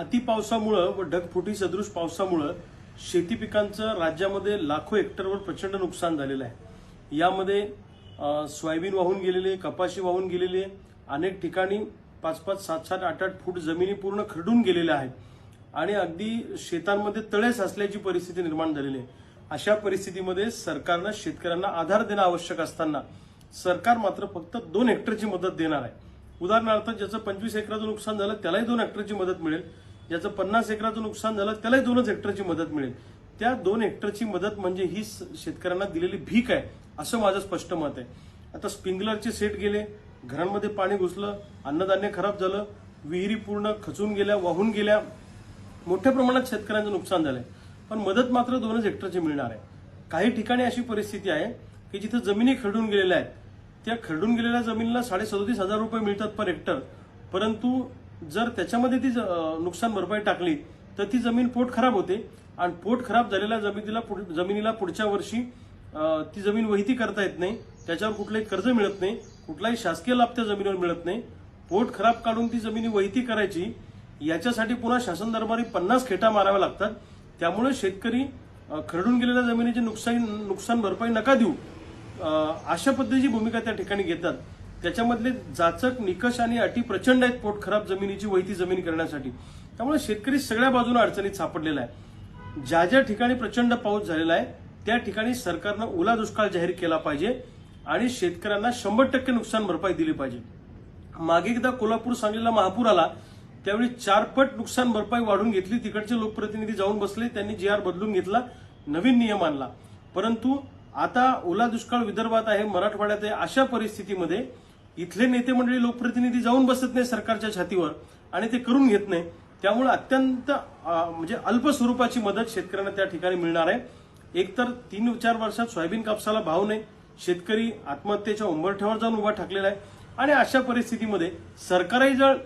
अतिपावसामुळं व ढगफुटी सदृश पावसामुळं शेती पिकांचं राज्यामध्ये लाखो हेक्टरवर प्रचंड नुकसान झालेलं आहे. यामध्ये सोयाबीन वाहून गेलेले कपाशी वाहून गेलेले अनेक ठिकाणी पाच पाच सात सात आठ आठ फूट जमिनी पूर्ण खरडून गेलेल्या आहेत आणि अगदी शेतांमध्ये तळे साचल्याची परिस्थिती निर्माण झालेली आहे. अशा परिस्थितीमध्ये सरकारनं शेतकऱ्यांना आधार देणं आवश्यक असताना सरकार मात्र फक्त दोन हेक्टरची मदत देणार आहे. उदाहरणार्थ ज्याचं पंचवीस एकराचं नुकसान झालं त्यालाही दोन हेक्टरची मदत मिळेल. ज्याचं पन्नास एकराचं नुकसान झालं त्यालाही दोनच हेक्टरची मदत मिळेल. त्या दोन हेक्टरची मदत म्हणजे ही स- शेतकऱ्यांना दिलेली भीक आहे असं माझं स्पष्ट मत आहे. आता स्प्रिंकलरचे सेट गेले घरांमध्ये पाणी घुसलं अन्नधान्य खराब झालं विहिरी पूर्ण खचून गेल्या वाहून गेल्या मोठ्या प्रमाणात शेतकऱ्यांचं नुकसान झालंय. पण मदत मात्र दोनच हेक्टरची मिळणार आहे. काही ठिकाणी अशी परिस्थिती आहे की जिथे जमिनी खरडून गेलेल्या आहेत. त्या खरडून गेलेल्या जमिनीला साडे सदोतीस हजार रुपये मिळतात पर हेक्टर परंतु जर त्याच्यामध्ये ती ज- नुकसान भरपाई टाकली तर ती जमीन पोट खराब होते. आणि पोट खराब झालेल्या जमिनीला पुढ- जमिनीला पुढच्या वर्षी ती जमीन वहिती करता येत नाही. त्याच्यावर कुठलंही कर्ज मिळत नाही. कुठलाही शासकीय लाभ त्या जमिनीवर मिळत नाही. पोट खराब काढून ती जमिनी वहिती करायची याच्यासाठी पुन्हा शासन दरबारी पन्नास खेटा माराव्या लागतात. त्यामुळे शेतकरी खरडून गेलेल्या जमिनीची नुकसान नुकसान भरपाई नका देऊ. अशा पद्धतीची भूमिका त्या ठिकाणी घेतात. त्याच्यामधले जाचक निकष आणि अटी प्रचंड आहेत पोट खराब जमिनीची वैती जमीन करण्यासाठी. त्यामुळे शेतकरी सगळ्या बाजूने अडचणीत सापडलेला आहे. ज्या ज्या ठिकाणी प्रचंड पाऊस झालेला आहे त्या ठिकाणी सरकारनं ओला दुष्काळ जाहीर केला पाहिजे आणि शेतकऱ्यांना शंभर टक्के नुकसान भरपाई दिली पाहिजे. मागे एकदा कोल्हापूर सांगलीला महापूर आला त्यावेळी चारपट नुकसान भरपाई वाढून घेतली. तिकडचे लोकप्रतिनिधी जाऊन बसले त्यांनी जी आर बदलून घेतला नवीन नियम आणला. परंतु आता ओला दुष्काळ विदर्भात आहे मराठवाड्यात आहे अशा परिस्थितीमध्ये इथले नेते मंडळी लोकप्रतिनिधी जाऊन बसत नाही सरकारच्या छातीवर आणि ते करून घेत नाही. त्यामुळे अत्यंत म्हणजे अल्प स्वरूपाची मदत शेतकऱ्यांना त्या ठिकाणी मिळणार आहे. एकतर तीन चार वर्षात सोयाबीन कापसाला भाव नाही. शेतकरी आत्महत्येच्या उंबरठ्यावर जाऊन उभा ठाकलेला आहे. आणि अशा परिस्थितीमध्ये सरकारही जर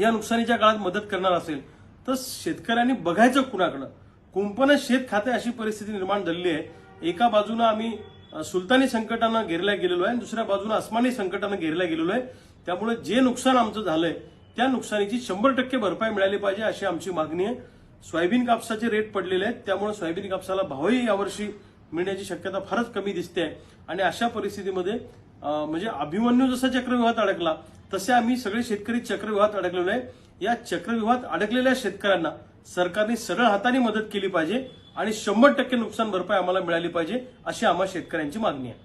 या नुकसानीच्या काळात मदत करणार असेल तर शेतकऱ्यांनी बघायचं कुणाकडं? कुंपण शेत खाते अशी परिस्थिती निर्माण झालेली आहे. एका बाजूनं आम्ही सुलतानी संकटानं घेरल्या गेलेलो आहे आणि दुसऱ्या बाजूनं अस्मानी संकटानं घेरल्या गेलेलो आहे. त्यामुळे जे नुकसान आमचं झालंय त्या नुकसानीची शंभर टक्के भरपाई मिळाली पाहिजे अशी आमची मागणी आहे. सोयाबीन कापसाचे रेट पडलेले आहेत त्यामुळे सोयाबीन कापसाला भावही यावर्षी मिळण्याची शक्यता फारच कमी दिसते आहे. आणि अशा परिस्थितीमध्ये म्हणजे अभिमन्यू जसा चक्रव्यूहात अडकला तसे आम्ही सगळे शेतकरी चक्रव्यूहात अडकलेलो आहे. या चक्रव्यूहात अडकलेल्या शेतकऱ्यांना सरकारने सरळ हाताने मदत केली पाहिजे आणि शंभर टक्के नुकसान भरपाई आम्हाला मिळाली पाहिजे अशी आम्हा शेतकऱ्यांची मागणी आहे.